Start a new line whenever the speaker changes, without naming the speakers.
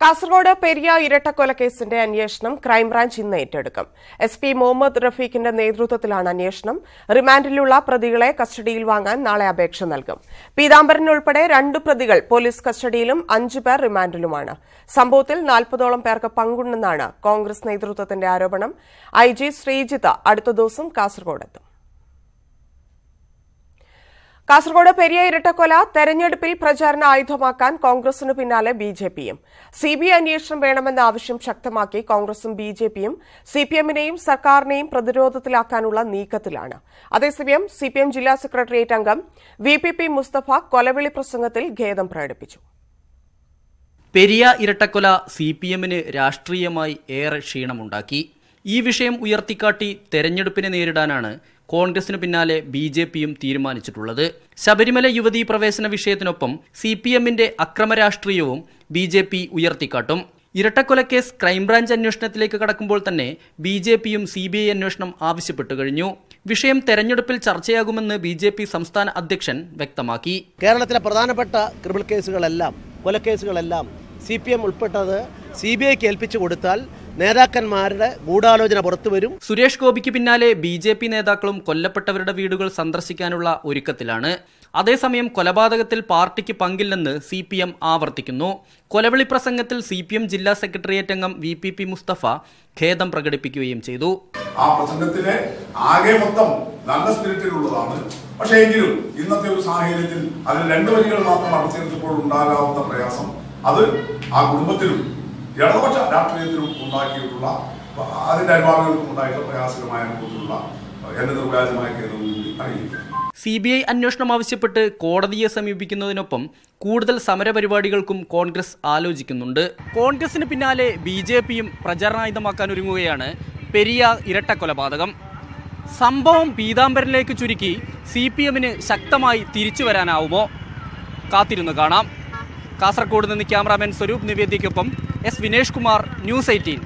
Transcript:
കാസർഗോഡ് പെരിയ ഇരട്ടക്കൊലക്കേസിന്റെ അന്വേഷണം ക്രൈംബ്രാഞ്ച് ഇന്ന് ഏറ്റെടുക്കും. എസ് പി മുഹമ്മദ് റഫീഖിന്റെ നേതൃത്വത്തിലാണ് അന്വേഷണം. റിമാൻഡിലുള്ള പ്രതികളെ കസ്റ്റഡിയിൽ വാങ്ങാൻ നാളെ അപേക്ഷ നൽകും. പീതാംബരൻ ഉൾപ്പെടെ രണ്ട് പ്രതികൾ പോലീസ് കസ്റ്റഡിയിലും അഞ്ചു പേർ റിമാൻഡിലുമാണ്. സംഭവത്തിൽ നാൽപ്പതോളം പേർക്ക് പങ്കുണ്ടെന്നാണ് കോൺഗ്രസ് നേതൃത്വത്തിന്റെ ആരോപണം. ഐ ജി ശ്രീജിത്ത് അടുത്ത ദിവസം കാസർഗോഡെത്തും കാസർഗോഡ് പെരിയ ഇരട്ടക്കൊല തെരഞ്ഞെടുപ്പിൽ പ്രചാരണ ആയുധമാക്കാൻ കോൺഗ്രസിനു പിന്നാലെ ബി ജെ പിയും. സി ബി ഐ അന്വേഷണം വേണമെന്ന ആവശ്യം ശക്തമാക്കി കോൺഗ്രസും ബി ജെ പിയും സി പി എമ്മിനെയും സർക്കാരിനെയും പ്രതിരോധത്തിലാക്കാനുള്ള നീക്കത്തിലാണ്. അതേസമയം സി പി എം ജില്ലാ സെക്രട്ടേറിയറ്റ് അംഗം വി പി പി മുസ്തഫ കൊലവിളി പ്രസംഗത്തിൽ ഖേദം പ്രകടിപ്പിച്ചു.
പെരിയ ഇരട്ടക്കൊല സി പി എമ്മിന് രാഷ്ട്രീയമായി ഏറെ ക്ഷീണമുണ്ടാക്കി. ഈ വിഷയം ഉയർത്തിക്കാട്ടി തെരഞ്ഞെടുപ്പിനെ നേരിടാനാണ് കോൺഗ്രസിനു പിന്നാലെ ബി ജെ പിയും തീരുമാനിച്ചിട്ടുള്ളത്. ശബരിമല യുവതീ പ്രവേശന വിഷയത്തിനൊപ്പം സി പി എമ്മിന്റെ അക്രമ രാഷ്ട്രീയവും ബി ജെ പി ഉയർത്തിക്കാട്ടും. ഇരട്ടക്കൊലക്കേസ് ക്രൈംബ്രാഞ്ച് അന്വേഷണത്തിലേക്ക് കടക്കുമ്പോൾ തന്നെ ബി ജെ പിയും സി ബി ഐ അന്വേഷണം ആവശ്യപ്പെട്ടു കഴിഞ്ഞു. വിഷയം തെരഞ്ഞെടുപ്പിൽ ചർച്ചയാകുമെന്ന് ബി ജെ പി സംസ്ഥാന അധ്യക്ഷൻ വ്യക്തമാക്കി.
കേരളത്തിലെ പ്രധാനപ്പെട്ട ക്രിമിനൽ കേസുകളെല്ലാം കൊലക്കേസുകളെല്ലാം സി പി എം ഉൾപ്പെട്ടത് സി ബി ഐക്ക് ഏൽപ്പിച്ചു കൊടുത്താൽ നേതാക്കന്മാരുടെ ഗൂഢാലോചന പുറത്തു വരും.
സുരേഷ് ഗോപിക്ക് പിന്നാലെ ബി ജെ പി നേതാക്കളും കൊല്ലപ്പെട്ടവരുടെ വീടുകൾ സന്ദർശിക്കാനുള്ള ഒരുക്കത്തിലാണ്. അതേസമയം കൊലപാതകത്തിൽ പാർട്ടിക്ക് പങ്കില്ലെന്ന് സി പി എം ആവർത്തിക്കുന്നു. കൊലവിളി പ്രസംഗത്തിൽ സി പി എം ജില്ലാ സെക്രട്ടേറിയറ്റ് അംഗം വി പി പി മുസ്തഫ ഖേദം പ്രകടിപ്പിക്കുകയും ചെയ്തു.
ആ പ്രസംഗത്തിലെ ആകെ മൊത്തം നല്ല സ്പിരിറ്റിലുള്ളതാണ്. പക്ഷേ എങ്കിലും ഇന്നത്തെ ഒരു സാഹചര്യത്തിൽ അതിൽ രണ്ട് വരികൾ മാത്രം അടച്ചെടുത്തപ്പോൾ ഉണ്ടാകാവുന്ന പ്രയാസം അത് ആ കുടുംബത്തിലും ഇടതുപക്ഷ രാഷ്ട്രീയത്തിനും ഉണ്ടാക്കിയിട്ടുള്ള അതിന്റെ അനുഭാവികൾക്കും ഉണ്ടായിട്ടുള്ള പ്രയാസകരമായ അനുഭവത്തിലുള്ള എന്റെ നിർവ്യാജമായ ഖേദവും കൂടി അറിയിക്കും
സി ബി ഐ അന്വേഷണം ആവശ്യപ്പെട്ട് കോടതിയെ സമീപിക്കുന്നതിനൊപ്പം കൂടുതൽ സമരപരിപാടികൾക്കും കോൺഗ്രസ് ആലോചിക്കുന്നുണ്ട്. കോൺഗ്രസിന് പിന്നാലെ ബി ജെ പിയും പ്രചരണായുധമാക്കാൻ ഒരുങ്ങുകയാണ് പെരിയ ഇരട്ട കൊലപാതകം സംഭവം പീതാംബരനിലേക്ക് ചുരുക്കി സി പി എമ്മിന് ശക്തമായി തിരിച്ചു വരാനാവുമോ? കാത്തിരുന്ന് കാണാം. കാസർഗോഡ് നിന്ന് cameraman Swaroop നിവേദിക്കൊപ്പം S Vinesh Kumar news eighteen.